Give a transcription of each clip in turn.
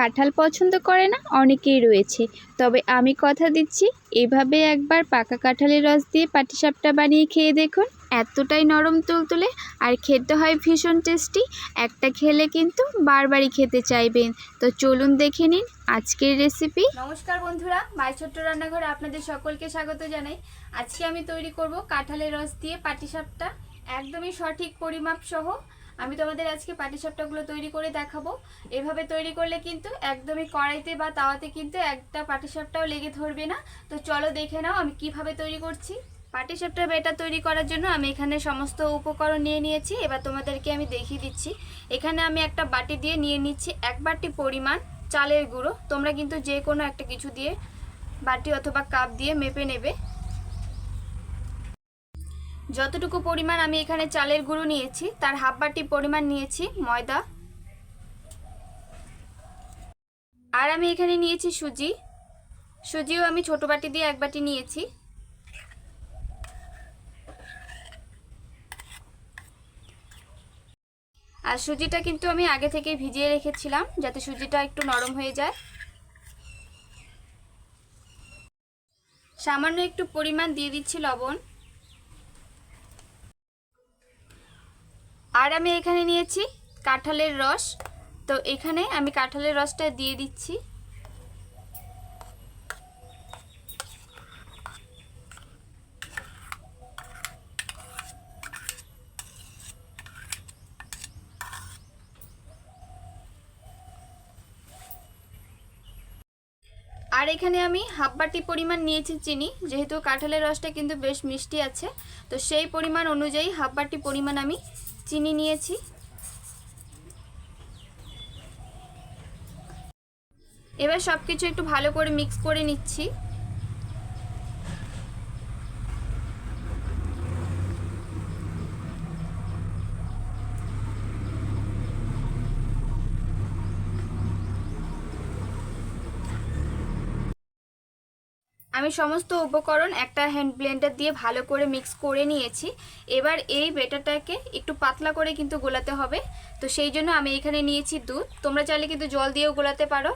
কাঁঠাল পছন্দ করে না অনেকেই রয়েছে। তবে আমি কথা দিচ্ছি, এভাবে একবার পাকা কাঁঠালের রস দিয়ে পাটিসাপটা বানিয়ে খেয়ে দেখুন। এতটাই নরম তুলতুলে আর খেতে হয় ভীষণ টেস্টি। একটা খেলে কিন্তু বারবারই খেতে চাইবেন। তো চলুন দেখে নিন আজকের রেসিপি। নমস্কার বন্ধুরা, মাই ছোট্ট রান্নাঘরে আপনাদের সকলকে স্বাগত জানাই। আজকে আমি তৈরি করব কাঁঠালের রস দিয়ে পাটিসাপটা। একদমই সঠিক পরিমাপ সহ আমি তোমাদের আজকে পাটিসাপটাগুলো তৈরি করে দেখাবো। এভাবে তৈরি করলে কিন্তু একদমই কড়াইতে বা তাওয়াতে কিন্তু একটা পাটিসাপটাও লেগে ধরবে না। তো চলো দেখে নাও আমি কীভাবে তৈরি করছি। পাটিসাপটা বেটা তৈরি করার জন্য আমি এখানে সমস্ত উপকরণ নিয়ে নিয়েছি। এবার তোমাদেরকে আমি দেখিয়ে দিচ্ছি। এখানে আমি একটা বাটি দিয়ে নিয়ে নিচ্ছি এক বাটি পরিমাণ চালের গুঁড়ো। তোমরা কিন্তু যে কোনো একটা কিছু দিয়ে বাটি অথবা কাপ দিয়ে মেপে নেবে। যতটুকু পরিমাণ আমি এখানে চালের গুঁড়ো নিয়েছি, তার হাফ বাটি পরিমাণ নিয়েছি ময়দা। আর আমি এখানে নিয়েছি সুজি। সুজিও আমি ছোট বাটি দিয়ে এক বাটি নিয়েছি। আর সুজিটা কিন্তু আমি আগে থেকে ভিজিয়ে রেখেছিলাম, যাতে সুজিটা একটু নরম হয়ে যায়। সামান্য একটু পরিমাণ দিয়ে দিচ্ছি লবণ। আর আমি এখানে নিয়েছি কাঁঠালের রস। তো এখানে আমি কাঁঠালের রসটা দিয়ে দিচ্ছি। আর এখানে আমি হাফ বাটি পরিমাণ নিয়েছি চিনি, যেহেতু কাঁঠালের রসটা কিন্তু বেশ মিষ্টি আছে। তো সেই পরিমাণ অনুযায়ী হাফ বাটি পরিমাণ আমি চিনি নিয়েছি। এবার সব কিছু একটু ভালো করে মিক্স করে নিচ্ছি। আমি সমস্ত উপকরণ একটা হ্যান্ড ব্লেন্ডার দিয়ে ভালো করে মিক্স করে নিয়েছি। এবার এই বেটারটাকে একটু পাতলা করে কিন্তু গোলাতে হবে। তো সেই জন্য আমি এখানে নিয়েছি দুধ। তোমরা চাইলে কিন্তু জল দিয়েও গোলাতে পারো।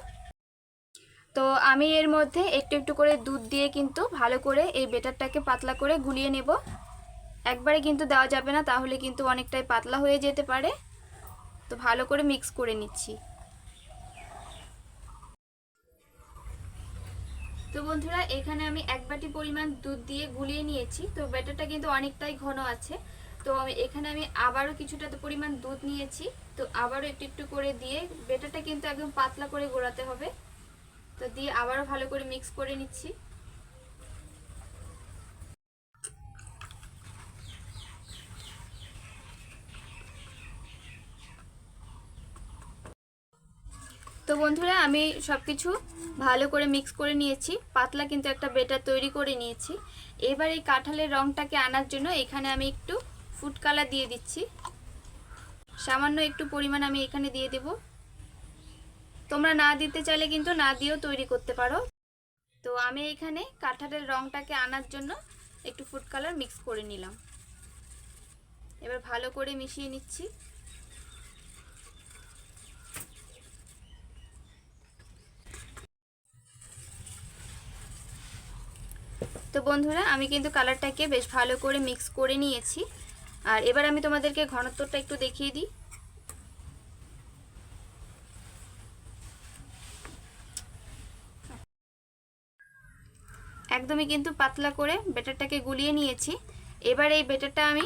তো আমি এর মধ্যে একটু একটু করে দুধ দিয়ে কিন্তু ভালো করে এই বেটারটাকে পাতলা করে গুলিয়ে নেব। একবারে কিন্তু দেওয়া যাবে না, তাহলে কিন্তু অনেকটাই পাতলা হয়ে যেতে পারে। তো ভালো করে মিক্স করে নিচ্ছি। তো বন্ধুরা, এখানে আমি এক বাটি পরিমাণ দুধ দিয়ে গুলিয়ে নিয়েছি। তো ব্যাটারটা কিন্তু অনেকটাই ঘন আছে। তো আমি, এখানে আমি আবারও কিছুটা পরিমাণ দুধ নিয়েছি। তো আবারও একটু একটু করে দিয়ে ব্যাটারটা কিন্তু একদম পাতলা করে গোড়াতে হবে। তো দিয়ে আবারও ভালো করে মিক্স করে নিচ্ছি। বন্ধুরা, আমি সব কিছু ভালো করে মিক্স করে নিয়েছি। পাতলা কিন্তু একটা বেটার তৈরি করে নিয়েছি। এবার এই কাঁঠালের রঙটাকে আনার জন্য এখানে আমি একটু ফুড কালার দিয়ে দিচ্ছি। সামান্য একটু পরিমাণ আমি এখানে দিয়ে দেব। তোমরা না দিতে চাইলে কিন্তু না দিয়েও তৈরি করতে পারো। তো আমি এখানে কাঁঠালের রঙটাকে আনার জন্য একটু ফুড কালার মিক্স করে নিলাম। এবার ভালো করে মিশিয়ে নিচ্ছি। তো বন্ধুরা, আমি কিন্তু কালারটাকে বেশ ভালো করে মিক্স করে নিয়েছি। আর এবার আমি তোমাদেরকে ঘনত্বটা একটু দেখিয়ে দিই। একদমই কিন্তু পাতলা করে বেটারটাকে গুলিয়ে নিয়েছি। এবার এই বেটারটা আমি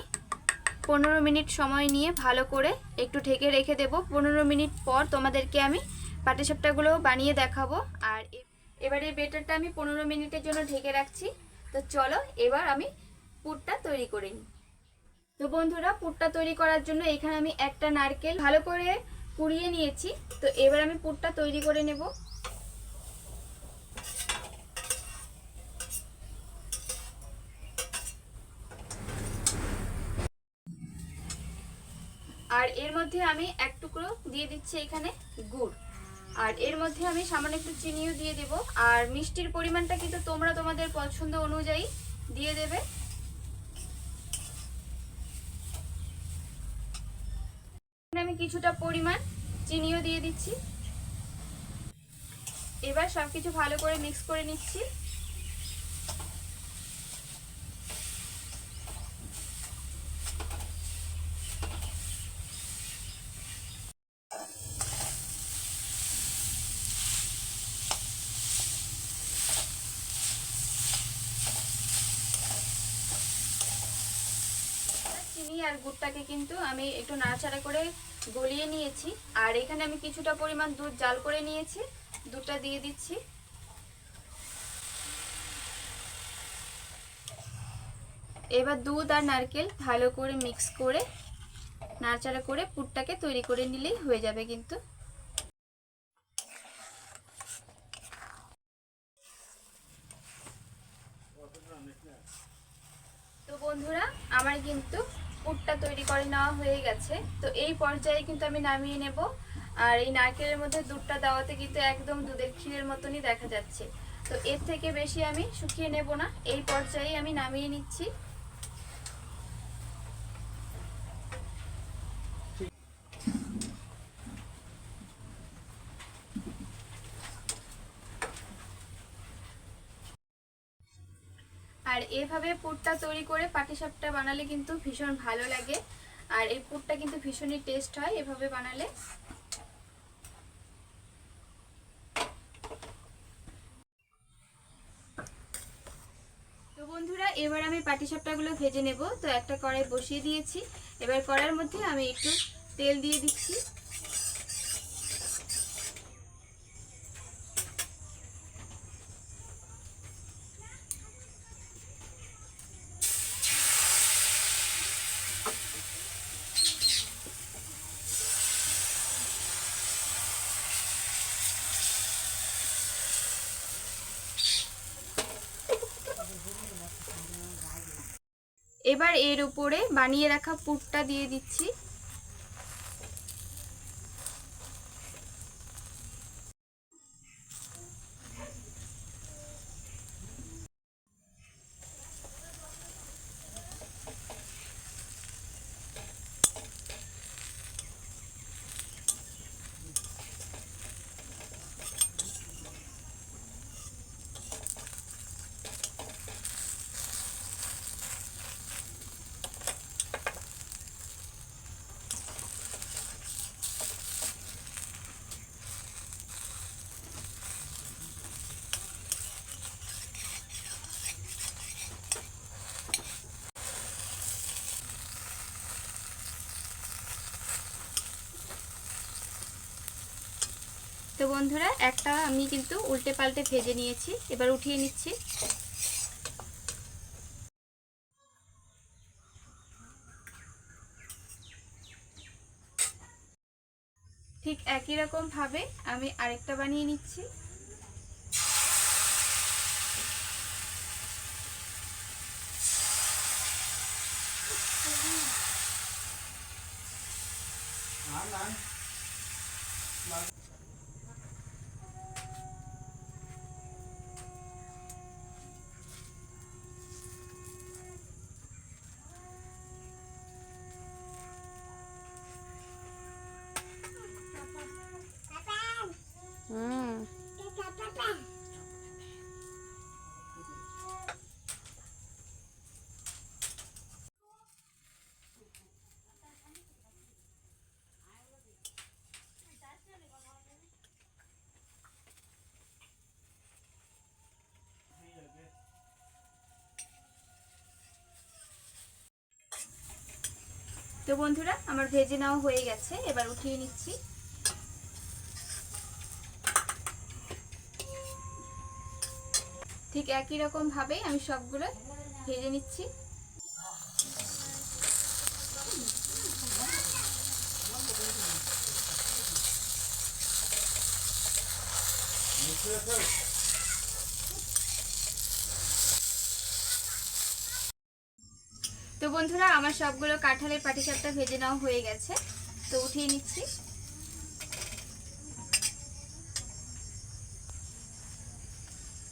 পনেরো মিনিট সময় নিয়ে ভালো করে একটু ঢেকে রেখে দেব। পনেরো মিনিট পর তোমাদেরকে আমি পাটিসাপটাগুলো বানিয়ে দেখাবো। আর এবার এই বেটারটা আমি পনেরো মিনিটের জন্য ঢেকে রাখছি। তো চলো, এবার আমি পুরটা তৈরি করে নিই। তো বন্ধুরা, পুরটা তৈরি করার জন্য এখানে আমি একটা নারকেল ভালো করে কুড়িয়ে নিয়েছি। তো এবার আমি পুরটা তৈরি করে নেব। আর এর মধ্যে আমি এক টুকরো দিয়ে দিচ্ছি এখানে গুড়। আর এর মধ্যে আমি সামান্য একটু চিনিও দিয়ে দেব। আর মিষ্টির পরিমাণটা কিন্তু তোমরা তোমাদের পছন্দ অনুযায়ী দিয়ে দেবে। আমি কিছুটা পরিমাণ চিনিও দিয়ে দিচ্ছি। এবার সব কিছু ভালো করে মিক্স করে নিচ্ছি চিনি আর গুড়টাকে কিন্তু আমি একটু নাড়াচাড়া করে গলিয়ে নিয়েছি। আর এখানে আমি কিছুটা পরিমাণ দুধ জাল করে নিয়েছি। দুধটা দিয়ে দিচ্ছি। এবার দুধ আর নারকেল ভালো করে মিক্স করে নাড়াচাড়া করে পুরটাকে তৈরি করে নিলেই হয়ে যাবে কিন্তু। তো বন্ধুরা, আমার কিন্তু পুরটা তৈরি করে নেওয়া হয়ে গেছে। তো এই পর্যায়ে কিন্তু আমি নামিয়ে নেব। আর এই নারকেলের মধ্যে দুধটা দেওয়াতে কিন্তু একদম দুধের ক্ষীরের মতনই দেখা যাচ্ছে। তো এর থেকে বেশি আমি শুকিয়ে নেব না। এই পর্যায়ে আমি নামিয়ে নিচ্ছি। আর এভাবে পুরটা তৈরি করে পাটিসাপটা বানালে কিন্তু ভীষণ ভালো লাগে। আর এই পুরটা কিন্তু ভীষণই টেস্ট হয় এভাবে বানালে। তো বন্ধুরা, এবার আমি পাটিসাপটাগুলো ভেজে নেব। তো একটা কড়াই বসিয়ে দিয়েছি। এবার কড়ার মধ্যে আমি একটু তেল দিয়ে দিচ্ছি। এবার এর উপরে বানিয়ে রাখা পুরটা দিয়ে দিচ্ছি। বন্ধুরা, একটা আমি কিন্তু উল্টে পাল্টে ভেজে নিয়েছি। এবার উঠিয়ে নিচ্ছি। ঠিক একই রকম ভাবে আমি আরেকটা বানিয়ে নিচ্ছি। হুম তো বন্ধুরা, আমার ভেজে নেওয়া হয়ে গেছে, এবার উঠিয়ে নিচ্ছি। ঠিক একই রকম ভাবে আমি সবগুলো ভেজে নিচ্ছি। তো বন্ধুরা, আমার সবগুলো কাঁঠালের পাটিসাপটা ভেজে নেওয়া হয়ে গেছে। তো উঠিয়ে নিচ্ছি।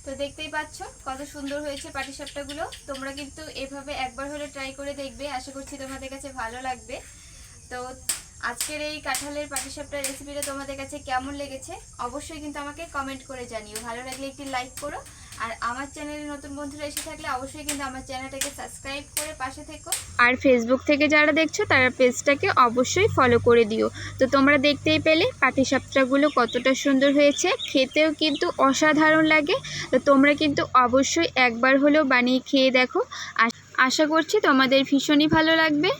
তো দেখতেই পাচ্ছ কত সুন্দর হয়েছে পাটিসাপটাগুলো তোমরা কিন্তু এভাবে একবার হলে ট্রাই করে দেখবে। আশা করছি তোমাদের কাছে ভালো লাগবে। তো আজকের এই কাঁঠালের পাটিসাপটা রেসিপিটা তোমাদের কাছে কেমন লেগেছে, অবশ্যই কিন্তু আমাকে কমেন্ট করে জানিও। ভালো লাগলে একটি লাইক করো। আর আমার চ্যানেলে নতুন বন্ধুরা এসে থাকলে অবশ্যই কিন্তু আমার চ্যানেলটাকে সাবস্ক্রাইব করে পাশে থেকো। আর ফেসবুক থেকে যারা দেখছ, তারা পেজটাকে অবশ্যই ফলো করে দিও। তো তোমরা দেখতেই পেলে পাটিসাপটাগুলো কতটা সুন্দর হয়েছে। খেতেও কিন্তু অসাধারণ লাগে। তো তোমরা কিন্তু অবশ্যই একবার হলেও বানিয়ে খেয়ে দেখো। আশা করছি তোমাদের ভীষণই ভালো লাগবে।